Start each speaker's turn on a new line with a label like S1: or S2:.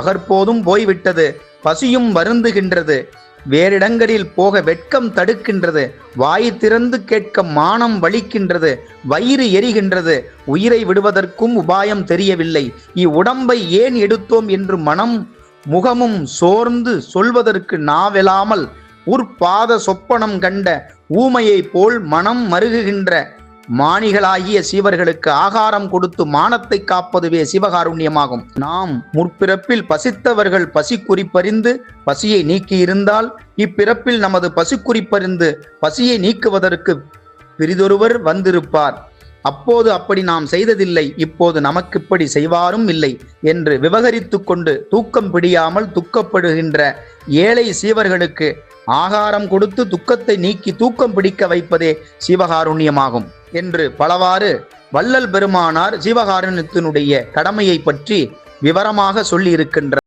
S1: பகற்போதும் போய்விட்டது பசியும் வருந்துகின்றது. வேறிடங்களில் போக வெட்கம் தடுக்கின்றது. வாய் திறந்து கேட்க மானம் வலிக்கின்றது. வயிறு எரிகின்றது. உயிரை விடுவதற்கும் உபாயம் தெரியவில்லை. இவ்வுடம்பை ஏன் எடுத்தோம் என்று மனம் முகமும் சோர்ந்து சொல்வதற்கு நாவெலாமல் உற்பாத சொப்பனம் கண்ட ஊமையைப் போல் மனம் மருகுகின்ற மானிகளாகிய சீவர்களுக்கு ஆகாரம் கொடுத்து மானத்தை காப்பதுவே சிவகாருண்யமாகும். நாம் முற்பிறப்பில் பசித்தவர்கள் பசி குறிப்பறிந்து பசியை நீக்கியிருந்தால் இப்பிறப்பில் நமது பசி குறிப்பறிந்து பசியை நீக்குவதற்கு பிரிதொருவர் வந்திருப்பார். அப்போது அப்படி நாம் செய்ததில்லை இப்போது நமக்கு இப்படி செய்வாரும் இல்லை என்று விவகரித்து கொண்டு தூக்கம் பிடியாமல் துக்கப்படுகின்ற ஏழை சீவர்களுக்கு ஆகாரம் கொடுத்து துக்கத்தை நீக்கி தூக்கம் பிடிக்க வைப்பதே சிவகாருண்யமாகும். என்று பலவாறு வள்ளல் பெருமானார் சிவகாருண்யத்தினுடைய கடமையை பற்றி விவரமாக சொல்லியிருக்கின்றார்